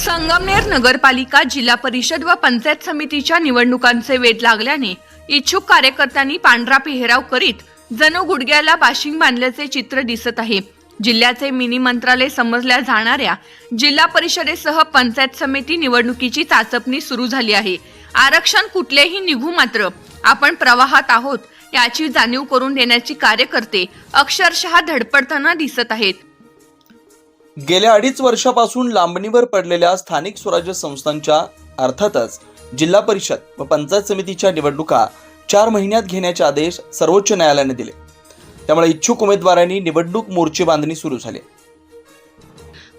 संगमनेर नगरपालिका जिल्हा परिषद व पंचायत समितीच्या निवडणुकांचे वेध लागल्याने इच्छुक कार्यकर्त्यांनी पांढरा पेहराव करीत जणू गुडघ्याला बाशिंग बांधल्याचे चित्र दिसत आहे. जिल्ह्याचे मिनी मंत्रालय समजल्या जाणाऱ्या जिल्हा परिषदेसह पंचायत समिती निवडणुकीची चाचपणी सुरू झाली आहे. आरक्षण कुठलेही निघू मात्र आपण प्रवाहात आहोत याची जाणीव करून देण्याची कार्यकर्ते अक्षरशः धडपडताना दिसत आहेत. गेल्या अडीच वर्षापासून लांबणीवर पडलेल्या स्थानिक स्वराज्य संस्थांच्या अर्थातच जिल्हा परिषद व पंचायत समितीच्या निवडणुका चार महिन्यात घेण्याचे आदेश सर्वोच्च न्यायालयाने दिले. त्यामुळे इच्छुक उमेदवारांनी निवडणूक मोर्चे बांधणी सुरू झाली.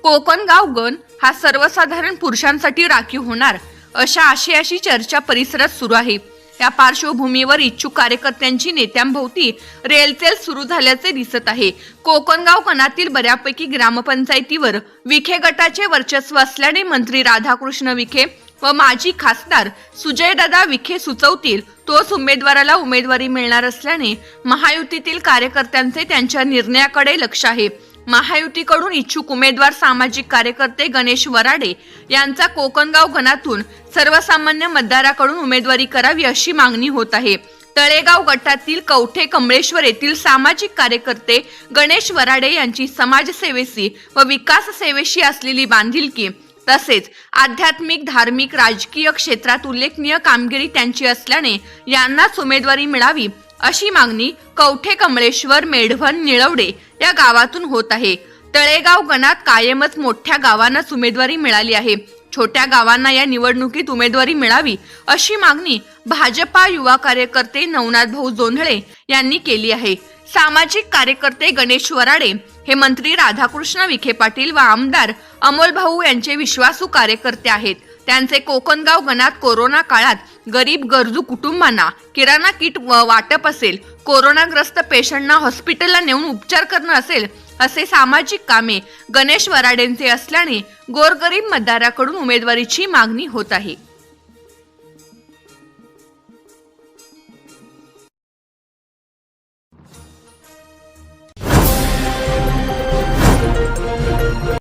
कोकणगाव गण हा सर्वसाधारण पुरुषांसाठी राखीव होणार अशा आशयाशी चर्चा परिसरात सुरू आहे. या पार्श्वभूमीवर इच्छुक कार्यकर्त्यांची नेत्यांभोवती रेलचेल सुरू झाल्याचे दिसत आहे. कोकणगाव कणातील बऱ्यापैकी ग्रामपंचायतीवर विखे गटाचे वर्चस्व असल्याने मंत्री राधाकृष्ण विखे व माजी खासदार सुजयदादा विखे सुचवतील. तोच उमेदवाराला उमेदवारी मिळणार असल्याने महायुतीतील कार्यकर्त्यांचे त्यांच्या निर्णयाकडे लक्ष आहे. महायुतीकडून इच्छुक उमेदवार सामाजिक कार्यकर्ते गणेश वराडे यांचा कोकणगाव गणातून सर्वसामान्य मतदाराकडून उमेदवारी करावी अशी मागणी होत आहे. तळेगाव गटातील कवठे कमळेश्वर येथील सामाजिक कार्यकर्ते गणेश वराडे यांची समाजसेवेशी व विकास सेवेशी असलेली बांधिलकी तसेच आध्यात्मिक धार्मिक राजकीय क्षेत्रात उल्लेखनीय कामगिरी त्यांची असल्याने यांनाच उमेदवारी मिळावी अशी मागणी कवठे कमळेश्वर मेढवण निळवडे या गावातून होत आहे. तळेगाव गणात कायमच मोठ्या गावांनाच उमेदवारी मिळाली आहे. छोट्या गावांना या निवडणुकीत उमेदवारी मिळावी अशी मागणी भाजपा युवा कार्यकर्ते नवनाथ भाऊ जोंधळे यांनी केली आहे. सामाजिक कार्यकर्ते गणेश वराडे हे मंत्री राधाकृष्ण विखे पाटील व आमदार अमोल भाऊ यांचे विश्वासू कार्यकर्ते आहेत. त्यांचे कोकणगाव गणात कोरोना काळात गरीब गरजू कुटुंबांना किराणा किट वाटप असेल कोरोनाग्रस्त पेशंटना हॉस्पिटलला नेऊन उपचार करणं असेल असे सामाजिक कामे गणेश वराडेंचे असल्याने गोरगरीब मतदाराकडून उमेदवारीची मागणी होत आहे.